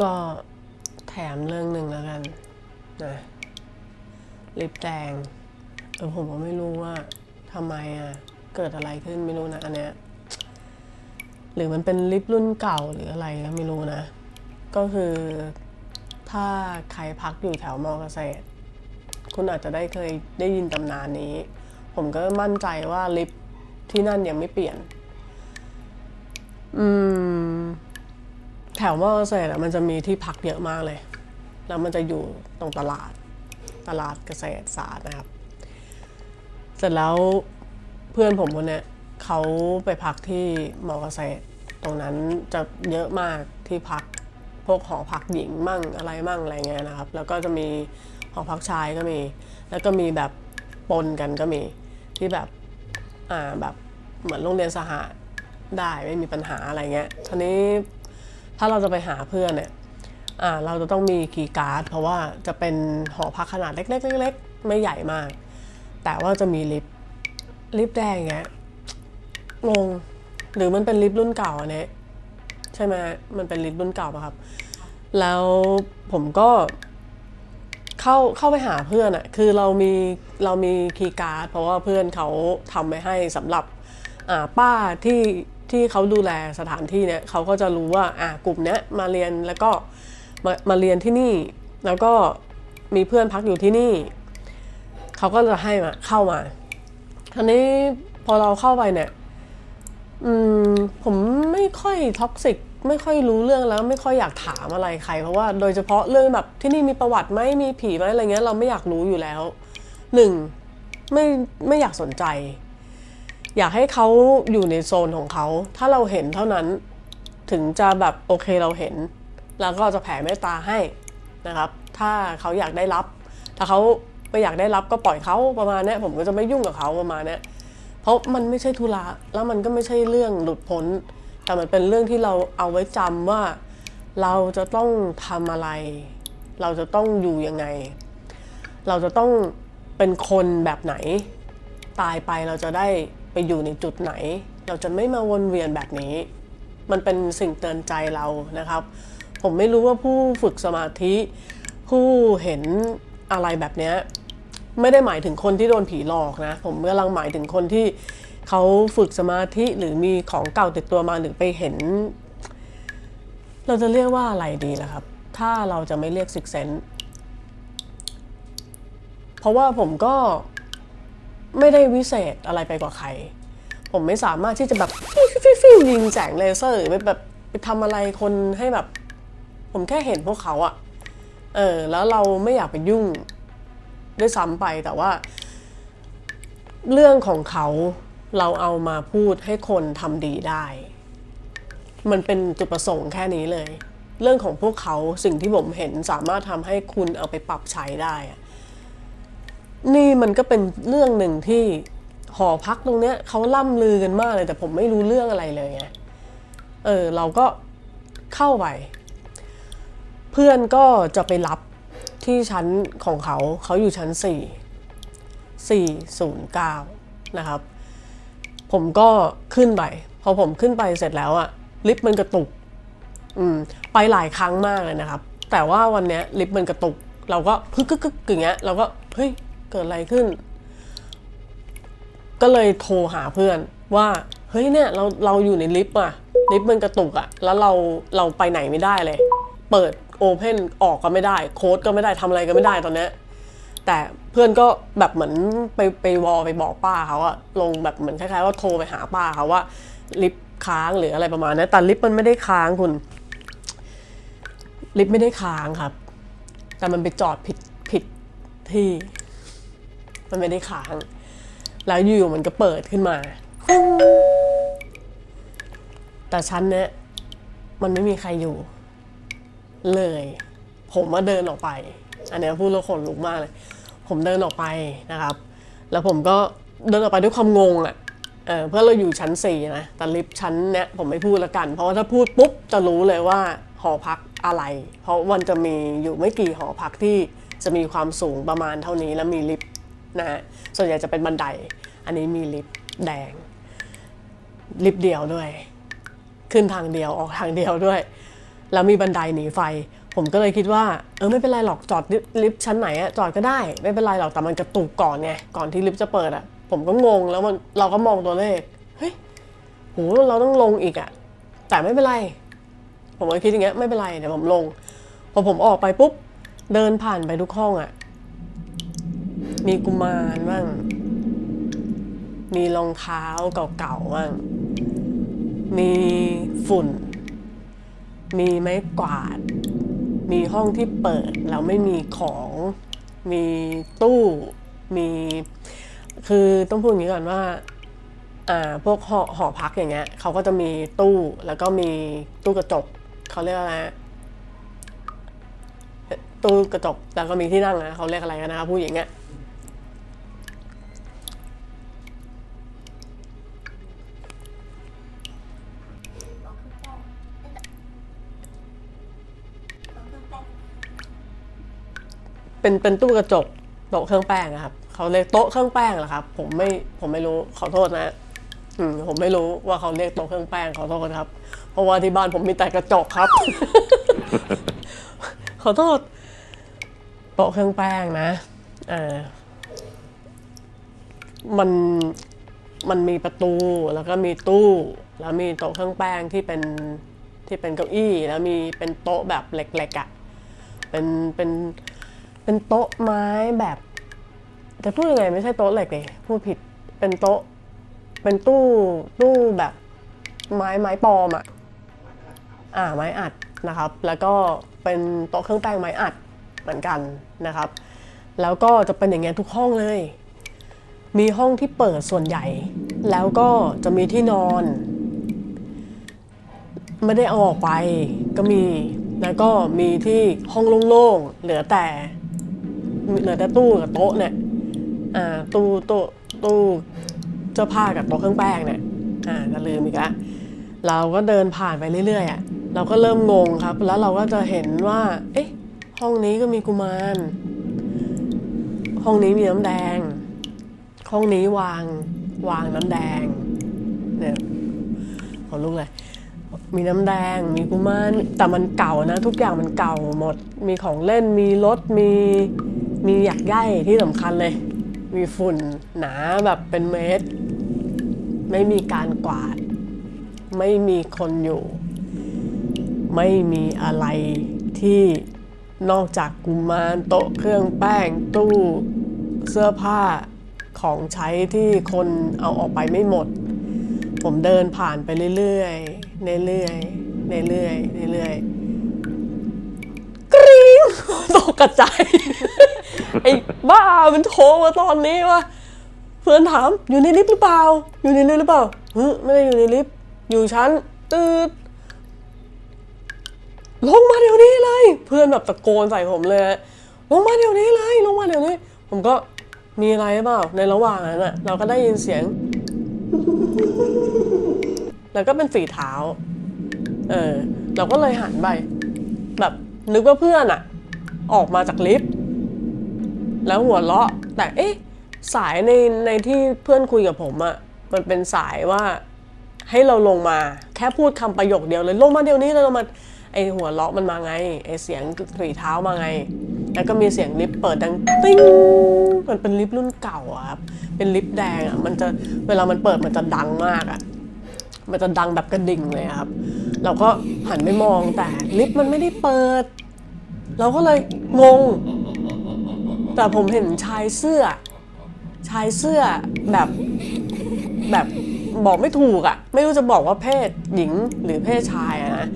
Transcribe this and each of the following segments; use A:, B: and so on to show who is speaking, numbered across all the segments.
A: ก็แถมเรื่องหนึ่งแล้วกันนะลิปแดงเออผมก็ไม่รู้ว่าทำไมอะ เกิดอะไรขึ้นไม่รู้นะอันเนี้ยหรือมันเป็นลิปรุ่นเก่าหรืออะไรก็ไม่รู้นะ ก็คือถ้าใครพักอยู่แถวมอเกษตร คุณอาจจะได้เคยได้ยินตำนานนี้ ผมก็มั่นใจว่าลิปที่นั่นยังไม่เปลี่ยน อืม แถวมอเกษตรอะมันจะมีที่พักเยอะมากเลย แล้วมันจะอยู่ตรงตลาดตลาดเกษตรศาสตร์นะครับ เสร็จแล้วเพื่อนผมคนเนี้ยเขาไปพักที่มอเกษตร ตรงนั้นจะเยอะมากที่พักพวกหอพักหญิงมั่งอะไรมั่งอะไรเงี้ยนะครับ แล้วก็จะมีหอพักชายก็มี แล้วก็มีแบบปนกันก็มีที่แบบอ่าแบบเหมือนโรงเรียนสหะได้ไม่มีปัญหาอะไรเงี้ยทีนี้ ถ้าเราจะไปหาเพื่อนเนี่ยเราจะต้องมีคีย์การ์ด เพราะว่าจะเป็นหอพักขนาดเล็กๆเล็กๆไม่ใหญ่มาก แต่ว่าจะมีลิฟต์ลิฟต์แดงเงี้ยงงหรือมันเป็นลิฟต์รุ่นเก่าอันเนี้ยใช่ไหมมันเป็นลิฟต์รุ่นเก่าปะครับ แล้วผมก็เข้าเข้าไปหาเพื่อนอะคือเรามีเรามีคีย์การ์ดเพราะว่าเพื่อนเขาทำไว้ให้สำหรับป้าที่ ที่เขาดูแลสถานที่เนี่ยเขาก็จะรู้ว่าอ่ากลุ่มเนี้ยมาเรียนแล้วก็มามาเรียนที่นี่ แล้วก็มีเพื่อนพักอยู่ที่นี่ เขาก็จะให้มาเข้ามาทีนี้พอเราเข้าไปเนี่ยอืมผมไม่ค่อยท็อกซิกไม่ค่อยรู้เรื่องแล้วไม่ค่อยอยากถามอะไรใคร เพราะว่าโดยเฉพาะเรื่องแบบที่นี่มีประวัติไหมมีผีไหมอะไรเงี้ยเราไม่อยากรู้อยู่แล้วหนึ่งไม่ไม่อยากสนใจ อยากให้เขาอยู่ในโซนของเขา ถ้าเราเห็นเท่านั้นถึงจะแบบโอเคเราเห็น แล้วก็จะแผ่เมตตาให้นะครับ ถ้าเขาอยากได้รับ ถ้าเขาไม่อยากได้รับก็ปล่อยเขาประมาณนี้ผมก็จะไม่ยุ่งกับเขาประมาณนี้เพราะมันไม่ใช่ธุระแล้วมันก็ไม่ใช่เรื่องหลุดพ้น แต่มันเป็นเรื่องที่เราเอาไว้จำว่า เราจะต้องทำอะไร เราจะต้องอยู่ยังไง เราจะต้องเป็นคนแบบไหน ตายไปเราจะได้ อยู่ในจุดไหน เราจะไม่มาวนเวียนแบบนี้ มันเป็นสิ่งเตือนใจเรานะครับ ผมไม่รู้ว่าผู้ฝึกสมาธิ ผู้เห็นอะไรแบบนี้ไม่ได้หมายถึงคนที่โดนผีหลอกนะ ผมกำลังหมายถึงคนที่เขาฝึกสมาธิหรือมีของเก่าติดตัวมาหรือไปเห็น เราจะเรียกว่าอะไรดีล่ะครับ ถ้าเราจะไม่เรียกซิกเซนเพราะว่าผมก็ ไม่ได้วิเศษอะไรไปกว่าใคร ผมไม่สามารถที่จะแบบฟิวฟิวฟิวยิงแสงเลเซอร์ไปแบบไปทำอะไรคนให้แบบ ผมแค่เห็นพวกเขาอะเออแล้วเราไม่อยากไปยุ่งด้วยซ้ำไปแต่ว่า เรื่องของเขาเราเอามาพูดให้คนทำดีได้ มันเป็นจุดประสงค์แค่นี้เลย เรื่องของพวกเขาสิ่งที่ผมเห็นสามารถทำให้คุณเอาไปปรับใช้ได้อะ นี่มันก็เป็นเรื่องหนึ่งที่หอพักตรงเนี้ยเขาล่ำลือกันมากเลย แต่ผมไม่รู้เรื่องอะไรเลยไงเออเราก็เข้าไป เพื่อนก็จะไปรับที่ชั้นของเขา เขาอยู่ชั้น 4 409 นะครับ ผมก็ขึ้นไป พอผมขึ้นไปเสร็จแล้วอะลิฟต์มันกระตุก อืม ไปหลายครั้งมากเลยนะครับ แต่ว่าวันเนี้ยลิฟต์มันกระตุก เราก็พึกกึกกึกอย่างเงี้ย เราก็ เฮ้ย เกิดอะไรขึ้น ก็เลยโทรหาเพื่อนว่าเฮ้ยเนี่ยเราเราอยู่ในลิฟต์อะลิฟต์มันกระตุกอะแล้วเราเราไปไหนไม่ได้เลย เปิดโอเพนออกก็ไม่ได้ โค้ดก็ไม่ได้ทำอะไรก็ไม่ได้ตอนเนี้ยแต่เพื่อนก็แบบเหมือนไปไปวอไปบอกป้าเขาอะลงแบบเหมือนคล้ายๆว่าโทรไปหาป้าเขาว่า ลิฟต์ค้างหรืออะไรประมาณนั้นแต่ลิฟต์มันไม่ได้ค้างคุณ ลิฟต์ไม่ได้ค้างครับ แต่มันไปจอดผิดผิดที่ มันไม่ได้ค้าง แล้วอยู่ๆมันก็เปิดขึ้นมา แต่ชั้นเนี้ยมันไม่มีใครอยู่ เลย ผมมาเดินออกไป อันเนี้ยพูดแล้วขนลุกมากเลย ผมเดินออกไปนะครับ แล้วผมก็เดินออกไปด้วยความงงอะ่ะเออเพื่อเราอยู่ชั้นสี่นะ แต่ลิฟต์ชั้นเนี้ยผมไม่พูดละกัน เพราะว่าถ้าพูดปุ๊บจะรู้เลยว่าหอพักอะไร เพราะมันจะมีอยู่ไม่กี่หอพักที่จะมีความสูงประมาณเท่านี้แล้วมีลิฟต์ นะฮะส่วนใหญ่จะเป็นบันได อันนี้มีลิฟต์แดง ลิฟต์เดียวด้วย ขึ้นทางเดียวออกทางเดียวด้วย แล้วมีบันไดหนีไฟ ผมก็เลยคิดว่า เออไม่เป็นไรหรอกจอดลิฟต์ชั้นไหนอะจอดก็ได้ไม่เป็นไรหรอกแต่มันกระตุกก่อนไงก่อนที่ลิฟต์จะเปิดอะผมก็งงแล้วมันเราก็มองตัวเลขเฮ้ยโหเราต้องลงอีกอะแต่ไม่เป็นไร ผมก็คิดอย่างเงี้ยไม่เป็นไรเดี๋ยวผมลงพอผมออกไปปุ๊บเดินผ่านไปทุกห้องอะ มีกุมารบ้าง มีรองเท้าเก่าๆบ้าง มีฝุ่น มีไม้กวาด มีห้องที่เปิดแล้วไม่มีของ มีตู้ มี คือต้องพูดอย่างนี้ก่อนว่าอ่าพวกหอหอพักอย่างเงี้ยเขาก็จะมีตู้แล้วก็มีตู้กระจกเขาเรียกอะไรตู้กระจกแล้วก็มีที่นั่งนะเขาเรียกอะไรกันนะครับผู้หญิงอะ เป็นเป็นตู้กระจกโต๊ะเครื่องแป้งอะครับเขาเรียกโต๊ะเครื่องแป้งเหรอครับ ผมไม่ผมไม่รู้ขอโทษนะอืมผมไม่รู้ว่าเขาเรียกโต๊ะเครื่องแป้งขอโทษครับ เพราะว่าที่บ้านผมมีแต่กระจกครับ ขอโทษโต๊ะเครื่องแป้งนะเออมันมันมีประตูแล้วก็มีตู้ แล้วมีโต๊ะเครื่องแป้งที่เป็นที่เป็นเก้าอี้ แล้วมีเป็นโต๊ะแบบเหล็กๆอะ่ะเป็นเป็น เป็นโต๊ะไม้แบบ จะพูดยังไงไม่ใช่โต๊ะเหล็กเลยพูดผิดเป็นโต๊ะ เป็นตู้ตู้แบบ ไม้ไม้ปลอมอะอ่าไม้อัดนะครับ แล้วก็เป็นโต๊ะเครื่องแป้งไม้อัดเหมือนกันนะครับ แล้วก็จะเป็นอย่างเงี้ยทุกห้องเลย มีห้องที่เปิดส่วนใหญ่ แล้วก็จะมีที่นอน ไม่ได้เอาออกไปก็มีแล้วก็มีที่ห้องโล่งๆเหลือแต่ เหลือแต่ตู้กับโต๊ะเนี่ยอ่าตู้ตู้ตู้เสื้อผ้ากับโต๊ะเครื่องแป้งเนี่ยอ่าจะลืมอีกล้วเราก็เดินผ่านไปเรื่อยๆอะเราก็เริ่มงงครับ แล้วเราก็จะเห็นว่า เอ๊ะ ห้องนี้ก็มีกุมาร ห้องนี้มีน้ำแดง ห้องนี้วางวางน้ำแดง เนี่ยขอลุกเลย มีน้ำแดง มีกุมาร แต่มันเก่านะ ทุกอย่างมันเก่าหมด มีของเล่น มีรถ มี มีหยักใยที่สำคัญเลย มีฝุ่นหนาแบบเป็นเมตร ไม่มีการกวาด ไม่มีคนอยู่ ไม่มีอะไรที่นอกจากกุมารโต๊ะเครื่องแป้งตู้เสื้อผ้าของใช้ที่คนเอาออกไปไม่หมด ผมเดินผ่านไปเรื่อยๆเรื่อยๆเรื่อยๆเรื่อยๆกรี๊งตกกระจาย ไอ้บ้ามันโทรมาตอนนี้วะเพื่อนถามอยู่ในลิฟต์หรือเปล่า อยู่ในลิฟต์หรือเปล่าเฮึไม่ได้อยู่ในลิฟต์อยู่ชั้นตืดลงมาเดี๋ยวนี้เลย เพื่อนแบบตะโกนใส่ผมเลยลงมาเดี๋ยวนี้เลย ลงมาเดี๋ยวนี้ ผมก็มีอะไรหรือเปล่า ในระหว่างนั้นอะเราก็ได้ยินเสียง แล้วก็เป็นฝีเท้า เออ เราก็เลยหันไปแบบนึกว่าเพื่อนอะออกมาจากลิฟต์ แล้วหัวเราะ แต่เอ๊ะสายในในที่เพื่อนคุยกับผมอะมันเป็นสายว่าให้เราลงมาแค่พูดคำประโยคเดียวเลยลงมาเดี๋ยวนี้เลยลงมาไอหัวเราะมันมาไงไอเสียงฝีเท้ามาไง แล้วก็มีเสียงลิฟต์เปิดดังติ้งมันเป็นลิฟต์รุ่นเก่าอะครับเป็นลิฟต์แดงอะมันจะเวลามันเปิดมันจะดังมากอะมันจะดังแบบกระดิ่งเลยครับ เราก็หันไปมองแต่ลิฟต์มันไม่ได้เปิด เราก็เลยงง แต่ผมเห็นชายเสื้อ ชายเสื้อแบบแบบบอกไม่ถูกอะ่ะ ไม่รู้จะบอกว่าเพศหญิงหรือเพศชายอะนะ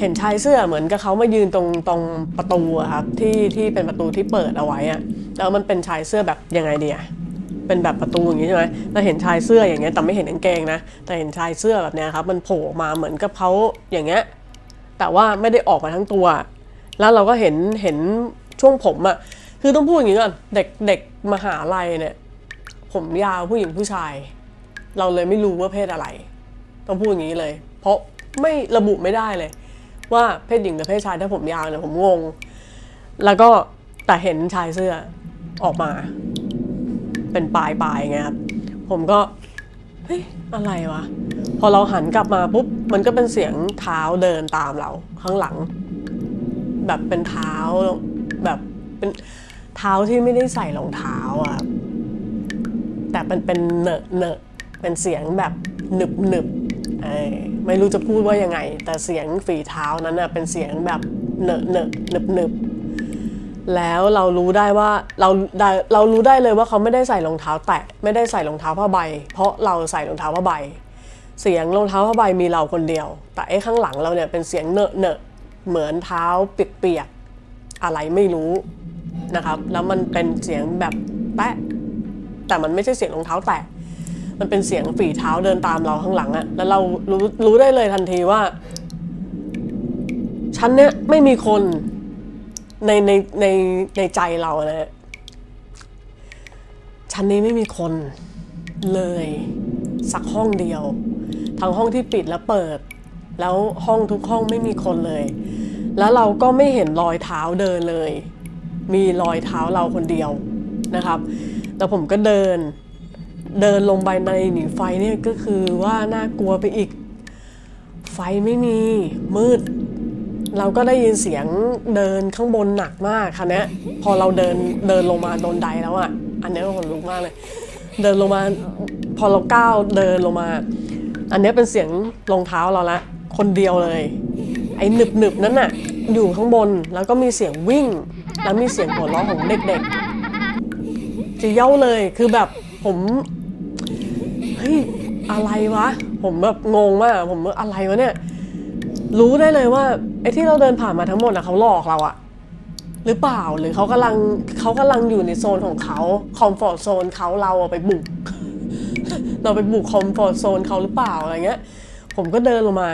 A: เห็นชายเสื้อเหมือนกับเขามายืนตรงตรงประตูอะครับที่ที่เป็นประตูที่เปิดเอาไว้อะแล้วมันเป็นชายเสื้อแบบยังไงดีอะเป็นแบบประตูอย่างนี้ใช่ไหมเราเห็นชายเสื้ออย่างเงี้ยแต่ไม่เห็นกางเกงนะแต่เห็นชายเสื้อแบบเนี้ยครับมันโผล่มาเหมือนกับเขาอย่างเงี้ยแต่ว่าไม่ได้ออกมาทั้งตัว แล้วเราก็เห็นเห็นช่วงผมอะ คือต้องพูดอย่างนี้ก่อนเด็กเด็กมหาลัยเนี่ย ผมยาวผู้หญิงผู้ชาย เราเลยไม่รู้ว่าเพศอะไร ต้องพูดอย่างนี้เลย เพราะไม่ระบุไม่ได้เลย ว่าเพศหญิงหรือเพศชายถ้าผมยาวเนี่ยผมงง แล้วก็แต่เห็นชายเสื้อออกมา เป็นปลายปลายไงครับผมก็เฮ้ยอะไรวะ พอเราหันกลับมาปุ๊บมันก็เป็นเสียงเท้าเดินตามเราข้างหลัง แบบเป็นเท้าแบบเป็น เท้าที่ไม่ได้ใส่รองเท้าอะแต่เป็นเป็นเนอะเนอะเป็นเสียงแบบหนึบหนึบเอ้ยไม่รู้จะพูดว่ายังไง แต่เสียงฝีเท้านั้นน่ะเป็นเสียงแบบเนอะเนอะหนึบหนึบแล้วเรารู้ได้ว่าเราได้เรารู้ได้เลยว่าเขาไม่ได้ใส่รองเท้า แตะไม่ได้ใส่รองเท้าผ้าใบ เพราะเราใส่รองเท้าผ้าใบ เสียงรองเท้าผ้าใบมีเราคนเดียว แต่ไอ้ข้างหลังเราเนี่ยเป็นเสียงเนอะเนอะเหมือนเท้าเปียกๆอะไรไม่รู้ นะครับ แล้วมันเป็นเสียงแบบแตะแต่มันไม่ใช่เสียงรองเท้าแตะมันเป็นเสียงฝีเท้าเดินตามเราข้างหลังอะแล้วเรารู้รู้ได้เลยทันทีว่าชั้นเนี้ยไม่มีคนในในในในใจเรานะฮะชั้นนี้ไม่มีคนเลยสักห้องเดียว ทั้งห้องที่ปิดแล้วเปิด แล้วห้องทุกห้องไม่มีคนเลย แล้วเราก็ไม่เห็นรอยเท้าเดินเลย มีรอยเท้าเราคนเดียวนะครับ แล้วผมก็เดิน เดินลงไปในหนีไฟเนี่ยก็คือว่าน่ากลัวไปอีก ไฟไม่มีมืด เราก็ได้ยินเสียงเดินข้างบนหนักมากคันนี้ยพอเราเดินเดินลงมาโดนไดแล้วอะ่ะ อันนี้ขนลุกมากเลย เดินลงมาพอเราก้าวเดินลงมา อันนี้เป็นเสียงรองเท้าเราละคนเดียวเลย ไอ้หนึบหนึบนั้นน่ะอยู่ข้างบนแล้วก็มีเสียงวิ่ง แล้วมีเสียงหัวเราะของเด็กๆจะเย้าเลยคือแบบผมเฮ้ยอะไรวะ ผมแบบงงมาก ผมว่าอะไรวะเนี่ย รู้ได้เลยว่าไอ้ที่เราเดินผ่านมาทั้งหมดนะเขาหลอกเราอะหรือเปล่าหรือเขากำลังเขากำลังอยู่ในโซนของเขาคอมฟอร์ z โซนเขาเราอะไปบุก เราไปบุกคอมฟอร์ z โซนเขาหรือเปล่าอะไรเงี้ย ผมก็เดินลงมา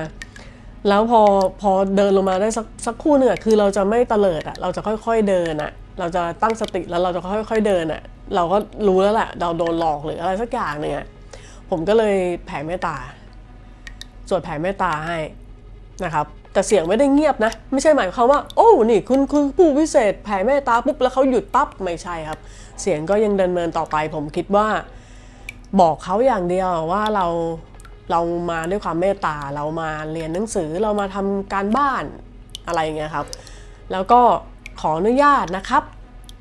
A: แล้วพอพอเดินลงมาได้สักสักคู่หนึ่งอะคือเราจะไม่เตลิดอะเราจะค่อยๆเดินอะเราจะตั้งสติแล้วเราจะค่อยๆเดินอะเราก็รู้แล้วแหละเราโดนหลอกหรืออะไรสักอย่างหนึ่งอะผมก็เลยแผ่เมตตาสวดแผ่เมตตาให้นะครับแต่เสียงไม่ได้เงียบนะ ไม่ใช่หมายความว่า โอ้นี่คุณคือผู้พิเศษแผ่เมตตาปุ๊บแล้วเขาหยุดปั๊บไม่ใช่ครับ เสียงก็ยังเดินเนินต่อไปผมคิดว่า บอกเขาอย่างเดียวว่าเรา เรามาด้วยความเมตตาเรามาเรียนหนังสือเรามาทำการบ้านอะไรอย่างเงี้ยครับ แล้วก็ขออนุญาตนะครับ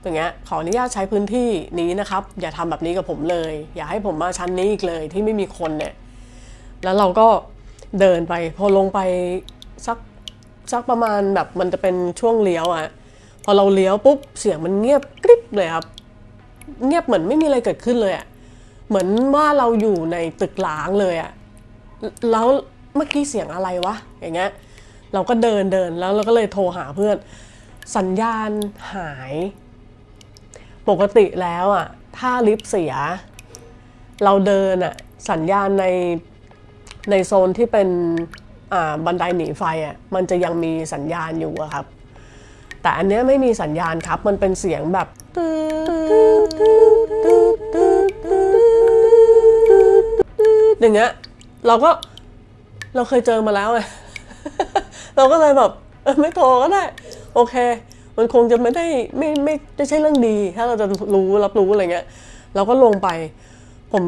A: อย่างเงี้ยขออนุญาตใช้พื้นที่นี้นะครับ อย่าทำแบบนี้กับผมเลย อย่าให้ผมมาชั้นนี้อีกเลยที่ไม่มีคนเนี่ยแล้วเราก็เดินไปพอลงไปสักสักประมาณแบบมันจะเป็นช่วงเลี้ยวอะพอเราเลี้ยวปุ๊บเสียงมันเงียบกริบเลยครับ เงียบเหมือนไม่มีอะไรเกิดขึ้นเลยอะเหมือนว่าเราอยู่ในตึกล้างเลยอะ แล้วเมื่อกี้เสียงอะไรวะ อย่างเงี้ย เราก็เดินเดินแล้วเราก็เลยโทรหาเพื่อน สัญญาณหาย ปกติแล้วอะถ้าลิฟต์เสีย เราเดินอะสัญญาณในในโซนที่เป็นอ่าบันไดหนีไฟอะมันจะยังมีสัญญาณอยู่อะครับ แต่อันเนี้ยไม่มีสัญญาณครับ มันเป็นเสียงแบบอย่างเงี้ย เราก็เราเคยเจอมาแล้วไง เราก็เลยแบบเออไม่โทรก็ได้ โอเค มันคงจะไม่ได้ไม่ไม่ไม่ใช่เรื่องดี ถ้าเราจะรู้รับรู้อะไรเงี้ย เราก็ลงไป ผม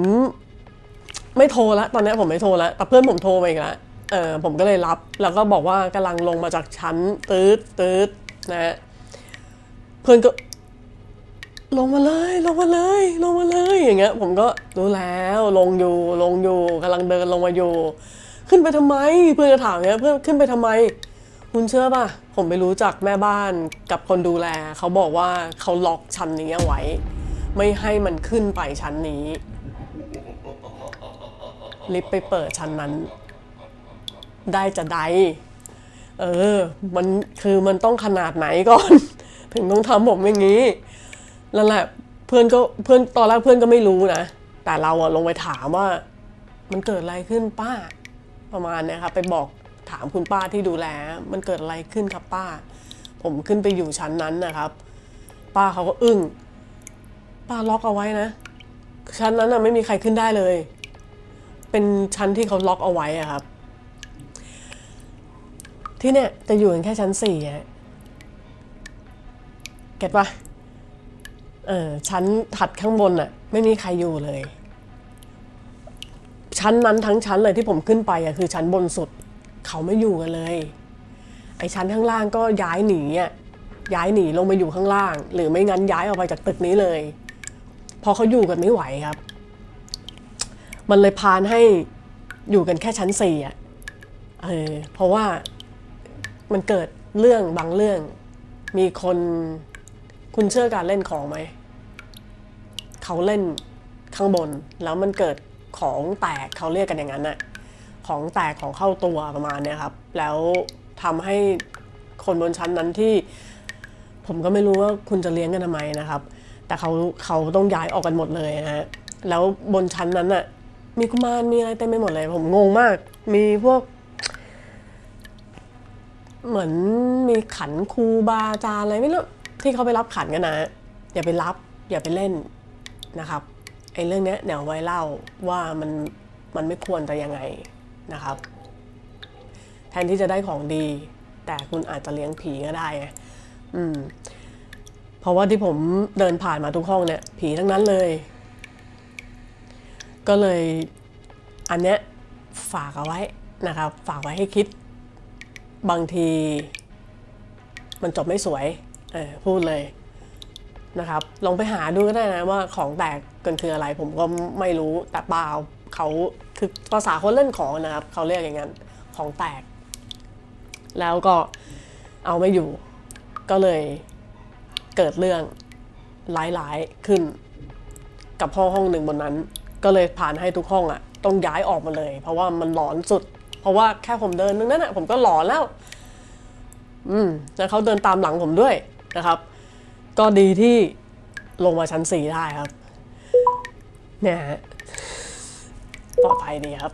A: ไม่โทรล้วตอนนี้ผมไม่โทรล้วแต่เพื่อนผมโทรมาอีกแล้วเออผมก็เลยรับ แล้วก็บอกว่ากำลังลงมาจากชั้นตืดตืดนะฮะเพื่อนก็ ลงมาเลยลงมาเลยลงมาเลยอย่างเงี้ย ผมก็รู้แล้วลงอยู่ลงอยู่กำลังเดินลงมาอยู่ ขึ้นไปทำไมเพื่อนจะถามเงี้ยเพื่อนขึ้นไปทำไม คุณเชื่อป่ะ ผมไปรู้จักแม่บ้านกับคนดูแล เขาบอกว่าเขาล็อกชั้นนี้ไว้ ไม่ให้มันขึ้นไปชั้นนี้ ลิฟต์ไปเปิดชั้นนั้น ได้จะได้เออ มันคือมันต้องขนาดไหนก่อน ถึงต้องทำผมอย่างนี้ นั่นแหละเพื่อนก็เพื่อนตอนแรกเพื่อนก็ไม่รู้นะ แต่เราอะลงไปถามว่า มันเกิดอะไรขึ้นป้า ประมาณเนี้ยครับไปบอกถามคุณป้าที่ดูแล มันเกิดอะไรขึ้นครับป้า ผมขึ้นไปอยู่ชั้นนั้นนะครับ ป้าเขาก็อึ้งป้าล็อกเอาไว้นะ ชั้นนั้นน่ะไม่มีใครขึ้นได้เลย เป็นชั้นที่เขาล็อกเอาไว้อะครับ ที่เนี่ยจะอยู่กันแค่ชั้นสี่อะเก็ตปะ เออชั้นถัดข้างบนอะไม่มีใครอยู่เลย ชั้นนั้นทั้งชั้นเลยที่ผมขึ้นไปอะคือชั้นบนสุด เขาไม่อยู่กันเลย ไอ้ชั้นข้างล่างก็ย้ายหนีอะย้ายหนีลงมาอยู่ข้างล่าง หรือไม่งั้นย้ายออกไปจากตึกนี้เลย พอเขาอยู่กันไม่ไหวครับ มันเลยพานให้อยู่กันแค่ชั้นสี่อะเออเพราะว่ามันเกิดเรื่องบางเรื่องมีคน คุณเชื่อการเล่นของไหม เขาเล่นข้างบนแล้วมันเกิดของแตกเขาเรียกกันอย่างนั้นน่ะ ของแตกของเข้าตัวประมาณเนี้ยครับ แล้วทำให้คนบนชั้นนั้นที่ ผมก็ไม่รู้ว่าคุณจะเลี้ยงกันทำไมนะครับ แต่เขาเขาต้องย้ายออกกันหมดเลยนะฮะ แล้วบนชั้นนั้นน่ะ มีกุมารมีอะไรเต็มไปหมดเลย ผมงงมาก มีพวก เหมือนมีขันครูบาอาจารย์อะไรไม่รู้ ที่เขาไปรับขันกันนะ อย่าไปรับอย่าไปเล่นนะครับไอ้เรื่องนี้เดี๋ยวไว้เล่าว่ามันมันไม่ควรจะยังไงนะครับ แทนที่จะได้ของดี แต่คุณอาจจะเลี้ยงผีก็ได้ไงอืมเพราะว่าที่ผมเดินผ่านมาทุกห้องเนี่ย ผีทั้งนั้นเลย ก็เลยอันเนี้ยฝากเอาไว้นะครับ ฝากไว้ให้คิด บางที มันจบไม่สวย เออพูดเลยนะครับ ลองไปหาดูก็ได้นะว่าของแตกกันคืออะไร ผมก็ไม่รู้แต่เปล่าเขาคือภาษาคนเล่นของนะครับ เขาเรียกอย่างนั้นของแตก แล้วก็เอาไม่อยู่ ก็เลยเกิดเรื่องร้ายๆขึ้น กับห้องห้องหนึ่งบนนั้น ก็เลยผ่านให้ทุกห้องอะ่ะต้องย้ายออกมาเลย เพราะว่ามันหลอนสุด เพราะว่าแค่ผมเดินนึงนั้นอะ่ะผมก็หลอนแล้ว อืมแล้วเขาเดินตามหลังผมด้วย นะครับ ก็ดีที่ลงมาชั้นสี่ได้ครับ เนี่ยฮะปลอดภัยดีครับ